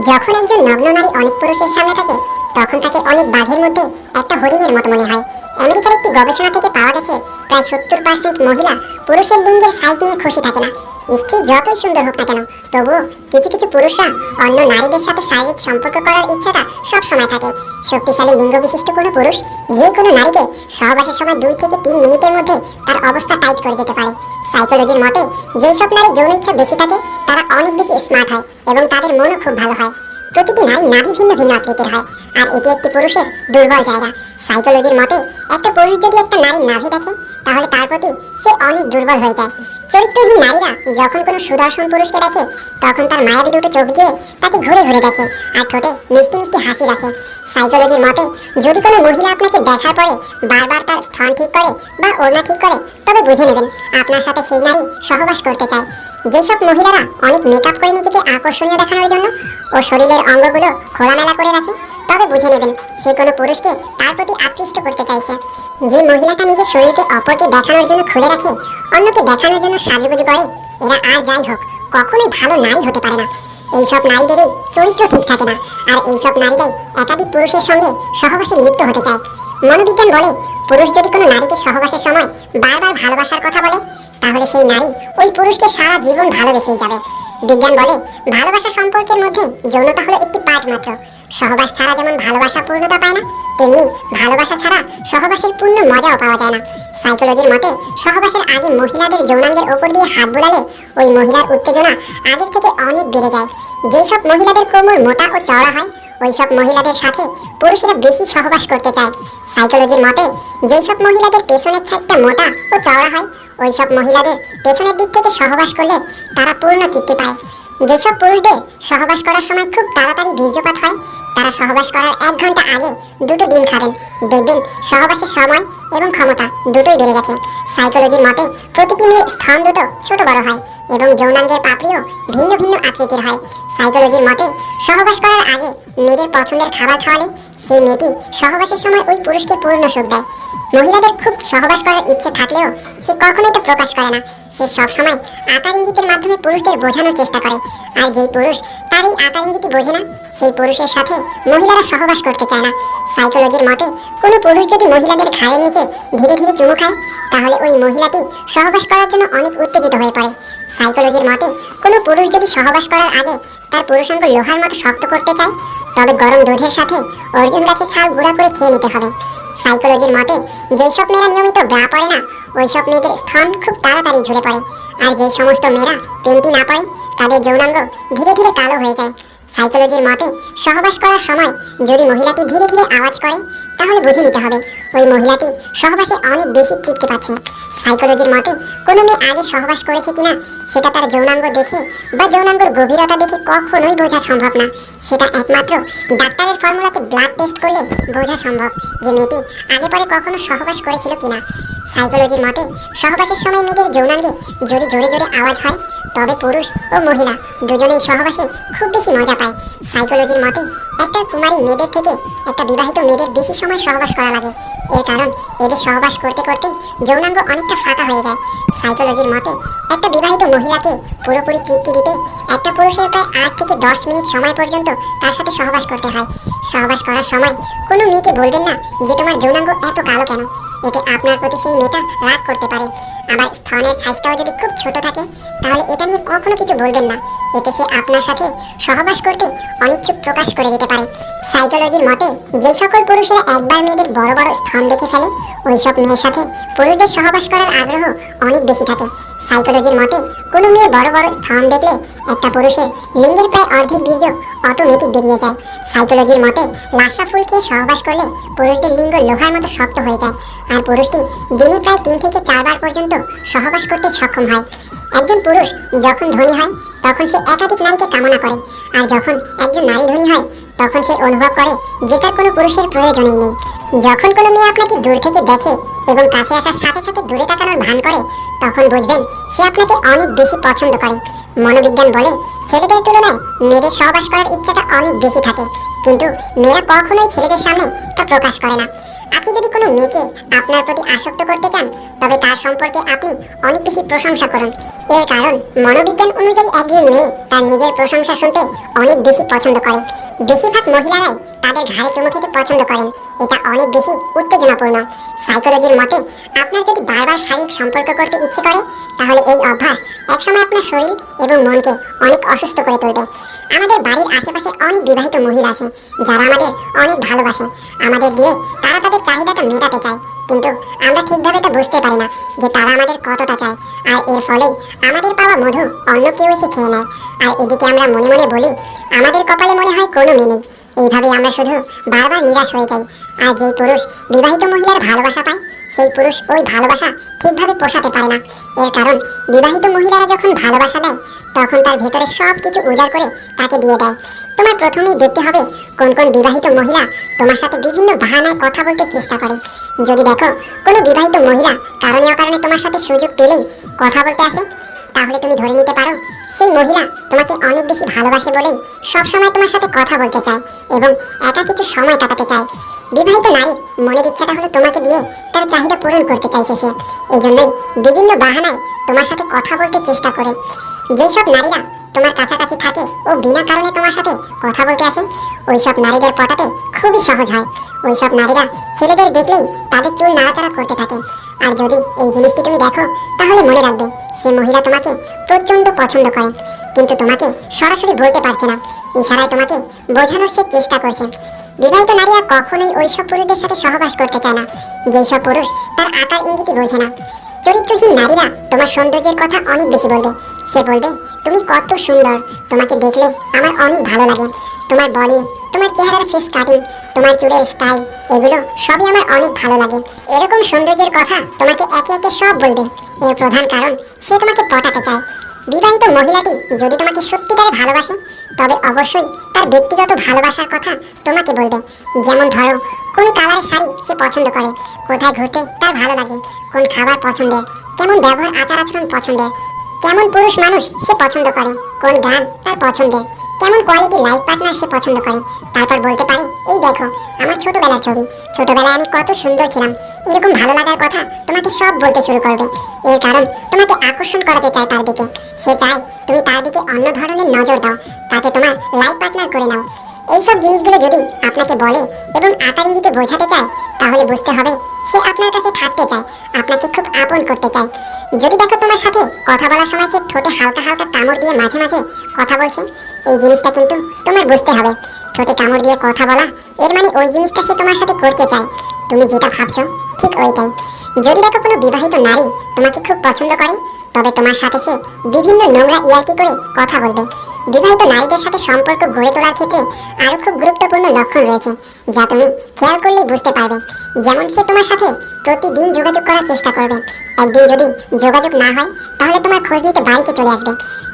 যখন একজন নগ্ন নারী অনেক পুরুষের সামনে থাকে তখন তাকে অনেক বাঘের মধ্যে একটা হরিণের মতো মনে হয়। আমেরিকার একটি গবেষণা থেকে পাওয়া গেছে, প্রায় সত্তর পার্সেন্ট মহিলা পুরুষের লিঙ্গের সাইজ নিয়ে খুশি থাকে না। স্ত্রী যতই সুন্দর হোক না কেন, তবুও কিছু কিছু পুরুষরা অন্য নারীদের সাথে শারীরিক সম্পর্ক করার ইচ্ছাটা সব সময় থাকে। শক্তিশালী লিঙ্গ বিশিষ্ট কোনো পুরুষ যে কোনো নারীকে সহবাসের সময় দুই থেকে তিন মিনিটের মধ্যে তার অবস্থা টাইট করে দিতে পারে। সাইকোলজির মতে যেসব নারী যৌন ইচ্ছা বেশি থাকে, তারা অনেক বেশি স্মার্ট হয় এবং তাদের মনও খুব ভালো হয়। প্রতিটি নারী নারী ভিন্ন ভিন্ন আকৃতির হয়। আর এটি একটি পুরুষের দুর্বল জায়গা। সাইকোলজির মতে, একটা পুরুষ যদি একটা নারীর নাভি দেখে, তাহলে তার প্রতি সে অনেক দুর্বল হয়ে যায়। চরিত্রহীন নারীরা যখন কোনো সুদর্শন পুরুষকে দেখে, তখন তার মায়াবী দুটো চোখ দিয়ে তাকে ঘুরে ঘুরে দেখে আর ঠোঁটে মিষ্টি মিষ্টি হাসি রাখে। সাইকোলজির মতে, যদি কোনো মহিলা আপনাকে দেখার পরে বারবার তার স্থান ঠিক করে বা ওড়না ঠিক করে, তবে বুঝে নেবেন আপনার সাথে সেই নারী সহবাস করতে চায়। যেসব মহিলারা অনেক মেকআপ করে নিজেকে আকর্ষণীয় দেখানোর জন্য ও শরীরের অঙ্গগুলো খোলামেলা করে রাখে, তবে বুঝে নেবেন সে কোনো পুরুষকে তার প্রতি আকৃষ্ট করতে চাইছে। যে মহিলাটা নিজের শরীরকে অপরকে দেখানোর জন্য খুলে রাখে, অন্যকে দেখানোর জন্য সাজুগুজু করে, এরা আর যাই হোক, কখনোই ভালো নারী হতে পারে না। এইসব নারীদেরই চরিত্র ঠিক থাকে না, আর এইসব নারীরাই একাধিক পুরুষের সঙ্গে সহবাসে লিপ্ত হতে চায়। মনোবিজ্ঞান বলে, পুরুষ যদি কোনো নারীকে সহবাসের সময় বারবার ভালোবাসার কথা বলে, তাহলে সেই নারী ওই পুরুষকে সারা জীবন ভালোবেসেই যাবে। বিজ্ঞান বলে, ভালোবাসা সম্পর্কের মধ্যে যৌনতা হলো একটি পার্ট মাত্র। সহবাস ছাড়া যেমন ভালোবাসা পূর্ণতা পায় না, তেমনি ভালোবাসা ছাড়া সহবাসের পূর্ণ মজাও পাওয়া যায় না। সাইকোলজির মতে, সহবাসের আগে মহিলাদের যৌনাঙ্গের ওপর দিয়ে হাত বোলালে ওই মহিলার উত্তেজনা আগের থেকে অনেক বেড়ে যায়। যেসব মহিলাদের কোমর মোটা ও চওড়া হয়, ওইসব মহিলাদের সাথে পুরুষেরা বেশি সহবাস করতে চায়। সাইকোলজির মতে, যেসব মহিলাদের পেছনের ছাইডটা মোটা ও চওড়া হয়, ওইসব মহিলাদের পেছনের দিক থেকে সহবাস করলে তারা পূর্ণ তৃপ্তি পায়। যেসব পুরুষদের সহবাস করার সময় খুব তাড়াতাড়ি বীর্যপাত হয় তারা সহবাস করার এক ঘণ্টা আগে দুটো ডিম খাবেন। দেখবেন সহবাসের সময় এবং ক্ষমতা দুটোই বেড়ে গেছে। সাইকোলজির মতে প্রতিটি মেয়ের স্থান দুটো ছোট বড় হয় এবং যৌনাঙ্গের পাপড়িও ভিন্ন ভিন্ন আকৃতির হয়। সাইকোলজির মতে, সহবাস করার আগে মেয়েদের পছন্দের খাবার খাওয়ালে সেই মেয়েটি সহবাসের সময় ওই পুরুষকে পূর্ণ সুখ দেয়। মহিলাদের খুব সহবাস করার ইচ্ছে থাকলেও সে কখনোই তা প্রকাশ করে না। সে সবসময় আকার ইঙ্গিতের মাধ্যমে পুরুষদের বোঝানোর চেষ্টা করে। আর যেই পুরুষ তার এই আকার ইঙ্গিতই বোঝে না, সেই পুরুষের সাথে মহিলারা সহবাস করতে চায় না। সাইকোলজির মতে, কোনো পুরুষ যদি মহিলাদের ঘাড়ের নিচে ধীরে ধীরে চুমু খায়, তাহলে ওই মহিলাটি সহবাস করার জন্য অনেক উত্তেজিত হয়ে পড়ে। সাইকোলজির মতে, কোনো পুরুষ যদি সহবাস করার আগে তার পুরুষাঙ্গ লোহার মতো শক্ত করতে চায় তবে গরম দুধের সাথে অর্জুন গাছের ছাল গুঁড়া করে খেয়ে নিতে হবে। সাইকোলজির মতে, যেসব মেয়েরা নিয়মিত ব্রা পরে না, ওইসব মেয়েদের স্তন খুব তাড়াতাড়ি ঝরে পড়ে। আর যে সমস্ত মেয়েরা পেন্টি না পরে তাদের যৌনাঙ্গ ধীরে ধীরে কালো হয়ে যায়। সাইকোলজির মতে, সহবাস করার সময় যদি মহিলাটি ধীরে ধীরে আওয়াজ করে, তাহলে বুঝে নিতে হবে, ওই মহিলাটি সহবাসে অনেক বেশি তৃপ্তি পাচ্ছে। সাইকোলজির মতে, কোনো মেয়ে আগে সহবাস করেছে কিনা, সেটা তার যৌনাঙ্গ দেখে বা যৌনাঙ্গর গভীরতা দেখে কখনোই বোঝা সম্ভব না। সেটা একমাত্র ডাক্তারের ফর্মুলাতে ব্লাড টেস্ট করলে বোঝা সম্ভব যে মেয়েটি আগে পরে কখনো সহবাস করেছিল কিনা। সাইকোলজির মতে, সহবাসের সময় মেয়েদের যৌনাঙ্গে যদি জোরে জোরে আওয়াজ হয়, তবে পুরুষ ও মহিলা দুজনেই সহবাসে খুব বেশি মজা পায়। সাইকোলজির মতে, একটা কুমারী মেয়েদের থেকে একটা বিবাহিত মেয়েদের বেশি সময় সহবাস করা লাগে। এর কারণ, এদের সহবাস করতে করতে যৌনাঙ্গ অনেকটা ফাঁকা হয়ে যায়। সাইকোলজির মতে, একটা বিবাহিত মহিলাকে পুরোপুরি তৃপ্তি দিতে একটা পুরুষের প্রায় আট থেকে দশ মিনিট সময় পর্যন্ত তার সাথে সহবাস করতে হয়। সহবাস করার সময় কোনো মেয়েকে বলবেন না যে তোমার যৌনাঙ্গ এত কালো কেন? এতে আপনার প্রতি সেই মেয়েটা রাগ করতে পারে। আবার স্তনের সাইজটাও যদি খুব ছোট থাকে, তাহলে এটা নিয়ে কখনো কিছু বলবেন না। এতে সে আপনার সাথে সহবাস করতে অনিচ্ছুক প্রকাশ করে দিতে পারে। সাইকোলজির মতে যে সকল পুরুষেরা একবার মেয়েদের বড় বড় স্তন দেখে ফেলে, ওই সব মেয়ের সাথে পুরুষদের সহবাস করার আগ্রহ অনেক বেশি থাকে। সাইকোলজির মতে, কোনো মেয়ের বড় বড় স্তন দেখলে একটা পুরুষের লিঙ্গের প্রায় অর্ধেক বীর্য অটোমেটিক বেরিয়ে যায়। সাইকোলজির মতে লাশা ফুল খেয়ে সহবাস করলে পুরুষদের লিঙ্গ লোহার মতো শক্ত হয়ে যায়। আর পুরুষটি দিনে প্রায় তিন থেকে চারবার পর্যন্ত সহবাস করতে সক্ষম হয়। একজন পুরুষ যখন ধনী হয়, তখন সে একাধিক নারীকে কামনা করে। আর যখন একজন নারী ধনী হয়, তখন সে অনুভব করে যে তার কোনো পুরুষের প্রয়োজনই নেই। যখন কোনো মেয়ে আপনাকে দূর থেকে দেখে এবং কাছে আসার সাথে সাথে দূরে তাকানোর ভান করে, তখন বুঝবেন সে আপনাকে অনেক বেশি পছন্দ করে। মনোবিজ্ঞান বলে, ছেলেদের তুলনায় মেয়েদের সহবাস করার ইচ্ছাটা অনেক বেশি থাকে। কিন্তু মেয়েরা কখনোই ছেলেদের সামনে তা প্রকাশ করে না। আপনি যদি কোনো মেয়েকে আপনার প্রতি আসক্ত করতে চান, তবে তার সম্পর্কে আপনি অনেক বেশি প্রশংসা করুন। এর কারণ মনোবিজ্ঞান অনুযায়ী একজন মেয়ে তার নিজের প্রশংসা শুনতে অনেক বেশি পছন্দ করে। বেশিরভাগ মহিলারাই তাদের ঘাড়ে চুমু খেতে পছন্দ করেন। এটা অনেক বেশি উত্তেজনাপূর্ণ। সাইকোলজির মতে, আপনার যদি বারবার শারীরিক সম্পর্ক করতে ইচ্ছে করে, তাহলে এই অভ্যাস একসময় আপনার শরীর এবং মনকে অনেক অসুস্থ করে তুলবে। আমাদের বাড়ির আশেপাশে অনেক বিবাহিত মহিলা আছে, যারা আমাদের অনেক ভালোবাসে। আমাদের দিয়ে তারা তাদের চাহিদাটা মেটাতে চায়। কিন্তু আমরা ঠিকভাবে তো বুঝতে পারি না যে তারা আমাদের কতটা চায়। আর এর ফলেই আমাদের পাওয়া মধু অন্য কেউ এসে খেয়ে নেয়। আর এদিকে আমরা মনে মনে বলি, আমাদের কপালে মনে হয় কোনো মেয়ে নেই। এইভাবেই আমরা শুধু বারবার নিরাশ হয়ে যাই। আর যেই পুরুষ বিবাহিত মহিলার ভালোবাসা পায়, সেই পুরুষ ওই ভালোবাসা ঠিকভাবে পোষাতে পারে না। এর কারণ বিবাহিত মহিলারা যখন ভালোবাসা দেয় তখন তার ভেতরে সব কিছু উজাড় করে তাকে দিয়ে দেয়। তোমার প্রথমেই দেখতে হবে কোন কোন বিবাহিত মহিলা তোমার সাথে বিভিন্ন বাহানায় কথা বলতে চেষ্টা করে। যদি দেখো কোনো বিবাহিত মহিলা কারণে অকারণে তোমার সাথে সুযোগ পেলেই কথা বলতে আসে, তাহলে তুমি ধরে নিতে পারো সেই মহিলা তোমাকে অনেক বেশি ভালোবাসে বলেই সবসময় তোমার সাথে কথা বলতে চায় এবং একা কিছু সময় কাটাতে চায়। বিবাহিত নারীর মনের ইচ্ছাটা হলো তোমাকে দিয়ে তার চাহিদা পূরণ করতে চাইছে সে এই জন্যই বিভিন্ন বাহানায় তোমার সাথে কথা বলতে চেষ্টা করে। যেসব নারীরা তোমার কাছাকাছি থাকে ও বিনা কারণে তোমার সাথে কথা বলতে আসে, ওইসব নারীদের পটাতে খুবই সহজ হয়। ওইসব নারীরা ছেলেদের দেখলেই তাদের চুল নাড়াচাড়া করতে থাকে। আর যদি এই জিনিসটি তুমি দেখো, তাহলে মনে রাখবে সে মহিলা তোমাকে প্রচণ্ড পছন্দ করে। কিন্তু তোমাকে সরাসরি বলতে পারছে না। ইশারায় তোমাকে বোঝানোর সে চেষ্টা করছে। বিবাহিত নারীরা কখনোই ওইসব পুরুষদের সাথে সহবাস করতে চায় না। যেসব পুরুষ তার আকার ইঙ্গিতই বোঝে না। চরিত্রহীন নারীরা তোমার সৌন্দর্যের কথা অনেক বেশি বলবে। সে বলবে, তুমি কত সুন্দর। তোমাকে দেখলে আমার অনেক ভালো লাগে। তোমার বডি, তোমার চেহারার ফেস কাটিং তোমার চুলের স্টাইল এগুলো সবই আমার অনেক ভালো লাগে। এরকম সৌন্দর্যের কথা তোমাকে একে একে সব বলবে। এর প্রধান কারণ, সে তোমাকে পটাতে চায়। বিবাহিত মহিলাটি যদি তোমাকে সত্যিকারে ভালোবাসে, তবে অবশ্যই তার ব্যক্তিগত ভালোবাসার কথা তোমাকে বলবে। যেমন ধরো, কোন কালারের শাড়ি সে পছন্দ করে, কোথায় ঘুরতে তার ভালো লাগে। কোন খাবার পছন্দের, কেমন ব্যবহার, আচার আচরণ পছন্দের, কেমন পুরুষ মানুষ সে পছন্দ করে, কোন গান তার পছন্দের, কেমন কোয়ালিটি লাইফ পার্টনার সে পছন্দ করে। তারপর বলতে পারে, এই দেখো, আমার ছোটবেলার ছবি। ছোটবেলায় আমি কত সুন্দর ছিলাম। এরকম ভালো লাগার কথা তোমাকে সব বলতে শুরু করবে। এর কারণ তোমাকে আকর্ষণ করাতে চায় তার দিকে। সে চায় তুমি তার দিকে অন্য ধরনের নজর দাও। তাকে তোমার লাইফ পার্টনার করে নাও। এইসব জিনিসগুলো যদি আপনাকে বলে এবং আকার ইঙ্গিতে বোঝাতে চায় তাহলে বুঝতে হবে সে আপনার কাছে থাকতে চায়, আপনাকে খুব আপন করতে চায়। যদি দেখো তোমার সাথে কথা বলার সময় সে ঠোঁটে হালকা হালকা কামড় দিয়ে মাঝে মাঝে কথা বলছে, এই জিনিসটা কিন্তু তোমার বুঝতে হবে। ঠোঁটে কামড় দিয়ে কথা বলা, এর মানে ওই জিনিসটা সে তোমার সাথে করতে চায়। তুমি যেটা ভাবছ, ঠিক ওইটাই। যদি দেখো কোনো বিবাহিত নারী তোমাকে খুব পছন্দ করে, তবে তোমার সাথে সে বিভিন্ন নোংরা ইয়ার্কি করে কথা বলবে। বিবাহিত নারীদের সাথে সম্পর্ক গড়ে তোলার ক্ষেত্রে আরও খুব গুরুত্বপূর্ণ লক্ষণ রয়েছে, যা তুমি খেয়াল করলেই বুঝতে পারবে। যেমন সে তোমার সাথে প্রতিদিন যোগাযোগ করার চেষ্টা করবে। একদিন যদি যোগাযোগ না হয়, তাহলে তোমার খোঁজ নিতে বাড়িতে চলে আসবে।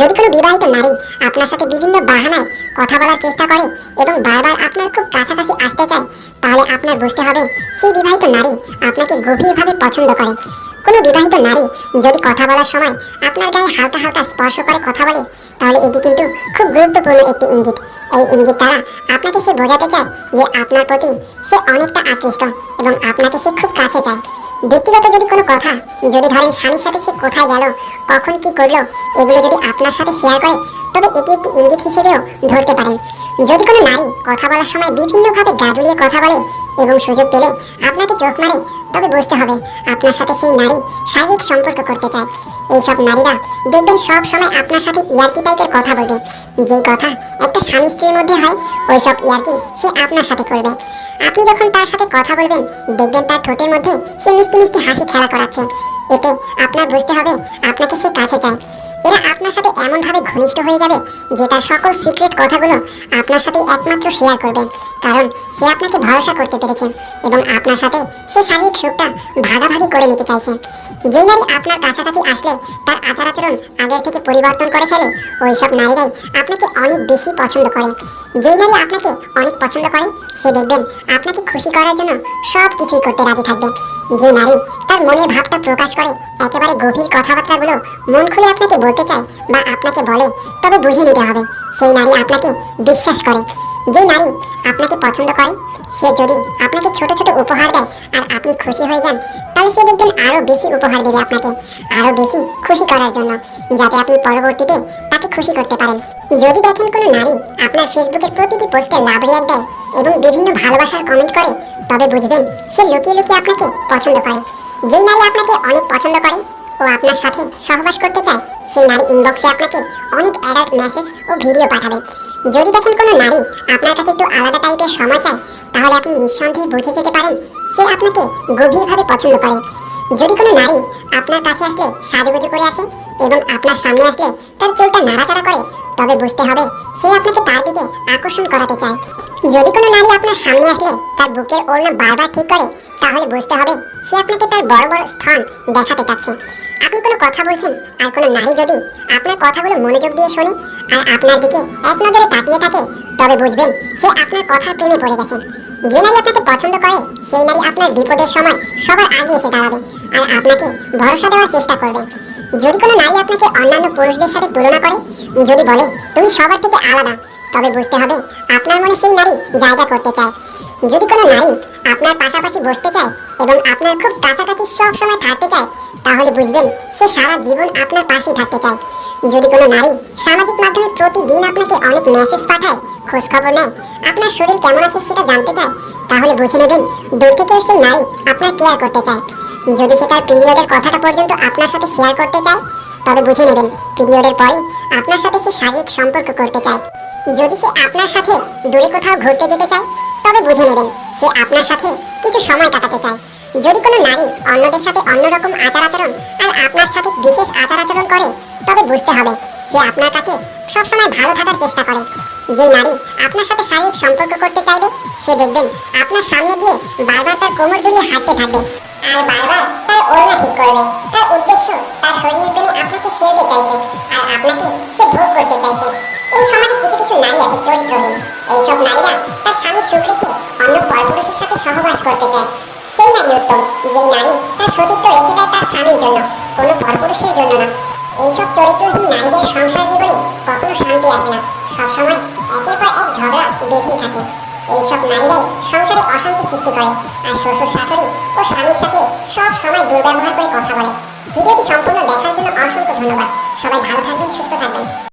যদি কোনো বিবাহিত নারী আপনার সাথে বিভিন্ন বাহানায় কথা বলার চেষ্টা করে এবং বারবার আপনার খুব কাছাকাছি আসতে চায়, তাহলে আপনার বুঝতে হবে সেই বিবাহিত নারী আপনাকে গভীরভাবে পছন্দ করে। কোনো বিবাহিত নারী যদি কথা বলার সময় আপনার গায়ে হালকা হালকা স্পর্শ করে কথা বলে, তাহলে এটি কিন্তু খুব গুরুত্বপূর্ণ একটি ইঙ্গিত। এই ইঙ্গিত দ্বারা আপনাকে সে বোঝাতে চায় যে আপনার প্রতি সে অনেকটা আকৃষ্ট এবং আপনাকে সে খুব কাছে চায়। ব্যক্তিগত যদি কোনো কথা, যদি ধরেন স্বামীর সাথে সে কোথায় গেল, কখন কি করল, এগুলো যদি আপনার সাথে শেয়ার করে, তবে এটি একটি ইঙ্গিত হিসেবেও ধরতে পারেন। যদি কোনো নারী কথা বলার সময় বিভিন্নভাবে গাদুলিয়ে কথা বলে এবং সুযোগ পেলে আপনাকে চোখ মারে তবে বুঝতে হবে, আপনার সাথে সেই নারী শারীরিক সম্পর্ক করতে চায়। এইসব নারীরা দেখবেন সব সময় আপনার সাথে ইয়ার্কি টাইপের কথা বলবে। যে কথা একটা স্বামী স্ত্রীর মধ্যে হয়, ওইসব ইয়ার্কি সে আপনার সাথে করবে। আপনি যখন তার সাথে কথা বলবেন, দেখবেন তার ঠোঁটের মধ্যে সে মিষ্টি মিষ্টি হাসি খেলা করাচ্ছে। এতে আপনার বুঝতে হবে, আপনাকে সে কাছে চায়। এরা আপনার সাথে এমনভাবে ঘনিষ্ঠ হয়ে যাবে যে তার সকল সিক্রেট কথাগুলো আপনার সাথে একমাত্র শেয়ার করবে। কারণ সে আপনাকে ভরসা করতে পেরেছে এবং আপনার সাথে সে শারীরিক সুখটা ভাগাভাগি করে নিতে চাইছে। যে নারী আপনার কাছাকাছি আসলে তার আচার আচরণ আগের থেকে পরিবর্তন করে ফেলে, ওই সব নারীরাই আপনাকে অনেক বেশি পছন্দ করে। যেই নারী আপনাকে অনেক পছন্দ করে, সে দেখবেন আপনাকে খুশি করার জন্য সব কিছুই করতে রাজি থাকবে। যে নারী তার মনের ভাবটা প্রকাশ করে, একেবারে গভীর কথাবার্তাগুলো মন খুলে আপনাকে বলতে চায় বা আপনাকে বলে, তবে বুঝে নিতে হবে। সেই নারী আপনাকে বিশ্বাস করে। যে নারী আপনাকে পছন্দ করে, সে যদি আপনাকে ছোট ছোট উপহার দেয় আর আপনি খুশি হয়ে যান, তাহলে সে দেখবেন আরও বেশি উপহার দেবে আপনাকে, আরও বেশি খুশি করার জন্য, যাতে আপনি পরবর্তীতে তাকে খুশি করতে পারেন। যদি দেখেন কোনো নারী আপনার ফেসবুকের প্রতিটি পোস্টে লাভ রিয়াক্ট দেয় এবং বিভিন্ন ভালোবাসার কমেন্ট করে, তবে বুঝবেন সে লুকিয়ে লুকিয়ে আপনাকে পছন্দ করে। যেই নারী আপনাকে অনেক পছন্দ করে ও আপনার সাথে সহবাস করতে চায়, সেই নারী ইনবক্সে আপনাকে অনেক অ্যাডাল্ট মেসেজ ও ভিডিও পাঠাবে। যদি দেখেন কোনো নারী আপনার কাছে একটু আলাদা টাইপের সময় চায়, তাহলে আপনি নিঃসন্দেহে বুঝে যেতে পারেন সে আপনাকে গভীরভাবে পছন্দ করে। যদি কোনো নারী আপনার কাছে আসলে সাজুগুজু করে আসে এবং আপনার সামনে আসলে তার চুলটা নাড়াচাড়া করে, তবে বুঝতে হবে সে আপনাকে তার দিকে আকর্ষণ করাতে চায়। যদি কোনো নারী আপনার সামনে আসলে তার বুকের ওড়না বারবার ঠিক করে, তাহলে বুঝতে হবে সে আপনাকে তার বড় বড় স্থান দেখাতে চাচ্ছে। আপনি কোনো কথা বলছেন, আর কোনো নারী যদি আপনার কথাগুলো মনোযোগ দিয়ে শোনে আর আপনার দিকে এক নজরে তাকিয়ে থাকে, তবে বুঝবেন সে আপনার কথার প্রেমে পড়ে গেছে। যে নারী আপনাকে পছন্দ করে, সেই নারী আপনার বিপদের সময় সবার আগে এসে দাঁড়াবে আর আপনাকে ভরসা দেওয়ার চেষ্টা করবে। যদি কোনো নারী আপনাকে অন্যান্য পুরুষদের সাথে তুলনা করে, যদি বলে, তুমি সবার থেকে আলাদা তবে বুঝতে হবে, আপনার মনে সেই নারী জায়গা করতে চায়। যদি কোনো নারী আপনার পাশাপাশি বসতে চায় এবং আপনার খুব কাছাকাছি সব সময় থাকতে চায়, তাহলে বুঝবেন সে সারা জীবন আপনার পাশেই থাকতে চায়। যদি কোনো নারী সামাজিক মাধ্যমে প্রতিদিন আপনাকে অনেক মেসেজ পাঠায়, খোঁজ খবর নেয়, আপনার শরীর কেমন আছে সেটা জানতে চায়, তাহলে বুঝে নেবেন দূর থেকেও সেই নারী আপনার কেয়ার করতে চায়। যদি সে তার পিরিয়ডের কথাটা পর্যন্ত আপনার সাথে শেয়ার করতে চায়, তবে বুঝে নেবেন পিরিয়ডের পরে আপনার সাথে সে শারীরিক সম্পর্ক করতে চায়। যদি সে আপনার সাথে দূরে কোথাও ঘুরতে যেতে চায়, তবে বুঝে নেবেন সে আপনার সাথে কিছু সময় কাটাতে চায়। যদি কোনো নারী অন্যদের সাথে অন্যরকম আচার আচরণ আর আপনার সাথে বিশেষ আচার আচরণ করে, তবে বুঝতে হবে সে আপনার কাছে সবসময় ভালো থাকার চেষ্টা করে। যে নারী আপনার সাথে শারীরিক সম্পর্ক করতে চাইবে, সে দেখবেন আপনার সামনে দিয়ে বারবার তার কোমর দুলিয়ে হাঁটতে থাকবে আর বারবার তার ওড়না ঠিক করবে। তার উদ্দেশ্য তার শরীরের প্রেমে আপনাকে ফেলতে চাইছে আর আপনাকে সে ভোগ করতে চাইছে। এই সমাজে কিছু কিছু নারী আছে, চরিত্রহীন। এইসব নারীরা তার স্বামীর সুখ রেখে অন্য পরপুরুষের সাথে সহবাস করতে চায়। সেই নারী উত্তম, যেই নারী তার সতীত্ব রেখে দেয় তার স্বামীর জন্য, কোনো পরপুরুষের জন্য না। এইসব চরিত্রহীন নারীদের সংসার জীবনে কখনো শান্তি আসে না। সবসময় একের পর এক ঝগড়া বেঁধেই থাকে। এইসব নারীরাই সংসারে অশান্তি সৃষ্টি করে আর শ্বশুর শাশুড়ি ও স্বামীর সাথে সব সময় দুর্ব্যবহার করে কথা বলে। ভিডিওটি সম্পূর্ণ দেখার জন্য অসংখ্য ধন্যবাদ। সবাই ভালো থাকবেন, সুস্থ থাকবেন।